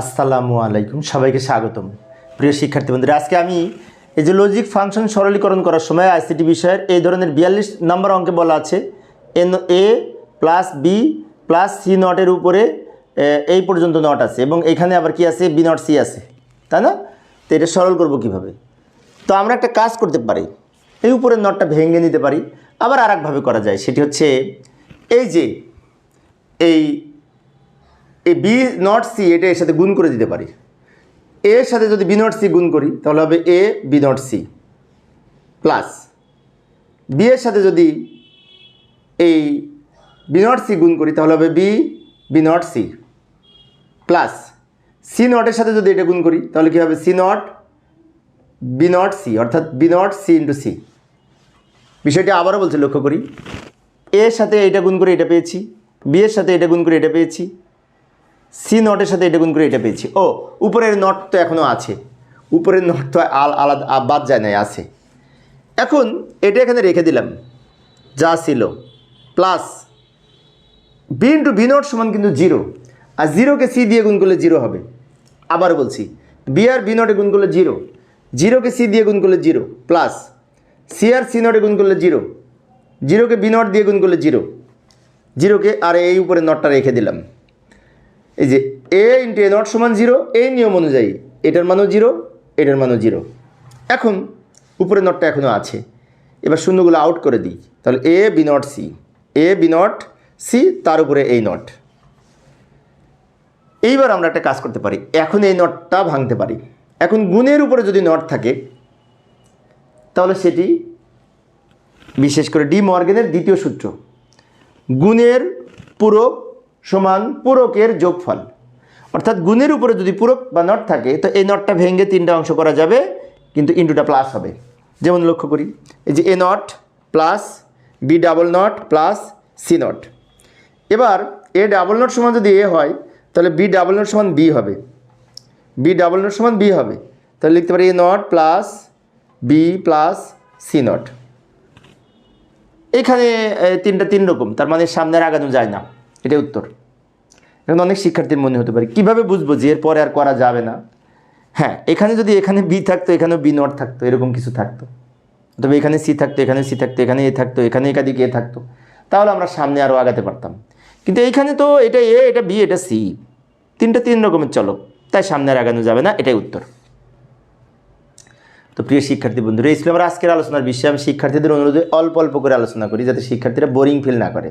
আসসালামু আলাইকুম, সবাইকে স্বাগতম। প্রিয় শিক্ষার্থী বন্ধুরা, আজকে আমি এই যে লজিক ফাংশন সরলীকরণ করার সময় আইসিটি বিষয়ের এই ধরনের বিয়াল্লিশ নম্বর অঙ্কে বলা আছে, N A plus B plus C নটের উপরে এই পর্যন্ত নট আছে এবং এখানে আবার কি আছে? বি নট সি আছে, তাই না? তো এটা সরল করব কীভাবে? তো আমরা একটা কাজ করতে পারি, এই উপরের নটটা ভেঙে নিতে পারি, আবার আর একভাবে করা যায়, সেটি হচ্ছে এই যে, এই এই বি নট সি এটা এর সাথে গুণ করে দিতে পারি। এর সাথে যদি বি নট সি গুণ করি, তাহলে হবে A B not C plus B এর সাথে যদি এই বি নট সি গুণ করি, তাহলে হবে B B not C plus C নটের সাথে যদি এটা গুণ করি, তাহলে কী হবে? C not B not C অর্থাৎ B not C into C বিষয়টি আবারও বলছি, লক্ষ্য করি। এর সাথে এটা গুণ করে এটা পেয়েছি বি এর সাথে এটা গুণ করে এটা পেয়েছি সি নটের সাথে এটা গুণ করে এটা পেয়েছি। ও, উপরের নট তো এখনও আছে। উপরের নট তো আল আলাদা বাদ যায় নাই আছে। এখন এটা এখানে রেখে দিলাম। যা ছিল। Plus B into B not সমান কিন্তু জিরো। আর জিরোকে সি দিয়ে গুণ করলে জিরো হবে। আবার বলছি বি আর বি নটে গুণ করলে জিরো। জিরোকে সি দিয়ে গুণ করলে জিরো। প্লাস সি আর সি নটে গুণ করলে জিরো। জিরোকে বি নট দিয়ে গুণ করলে জিরো। জিরোকে আর এই উপরে নটটা রেখে দিলাম। এই যে এ ইন্টু এ নট সমান জিরো এই নিয়ম অনুযায়ী এটার মানও জিরো এটার মানও জিরো এখন উপরে নটটা এখনও আছে। এবার শূন্যগুলো আউট করে দিই। তাহলে A B not C A B not C তার উপরে এই নট এইবার আমরা একটা কাজ করতে পারি। এখন এই নটটা ভাঙতে পারি। এখন গুণের উপরে যদি নট থাকে, তাহলে সেটি বিশেষ করে ডি মর্গেনের দ্বিতীয় সূত্র। গুণের পূরক সমান পূরকের যোগফল। অর্থাৎ গুণের উপরে যদি পূরক বা নট থাকে, তো এই নটটা ভেঙে তিনটা অংশ করা যাবে, কিন্তু ইন্টুটা প্লাস হবে। যেমন লক্ষ্য করি, এই যে A not plus B double not plus C not এবার এ ডাবল নট সমান যদি এ হয়, তাহলে বি ডাবল নট সমান বি হবে। বি ডাবল নট সমান বি হবে। তাহলে লিখতে পারি A not plus B plus C not এখানে তিনটা তিন রকম, তার মানে সামনের আগানো যায় না। এটাই উত্তর। এখন অনেক শিক্ষার্থীর মনে হতে পারে, কীভাবে বুঝব যে এরপরে আর করা যাবে না? হ্যাঁ এখানে যদি এখানে বি থাকতো এখানেও বি নট থাকতো, এরকম কিছু থাকতো। তবে এখানে সি থাকতো, এখানে সি থাকতো, এখানে এ থাকতো, এখানে একাধিক এ থাকতো, তাহলে আমরা সামনে আরও আগাতে পারতাম। কিন্তু এইখানে তো এটা এ এটা বি এটা সি তিনটা তিন রকমের চলক, তাই সামনে আর আগানো যাবে না, এটাই উত্তর। তো প্রিয় শিক্ষার্থী বন্ধুরা, এই ছিল আমার আজকের আলোচনার বিষয়ে। আমি শিক্ষার্থীদের অনুরোধে অল্প অল্প করে আলোচনা করি, যাতে শিক্ষার্থীরা বোরিং ফিল না করে।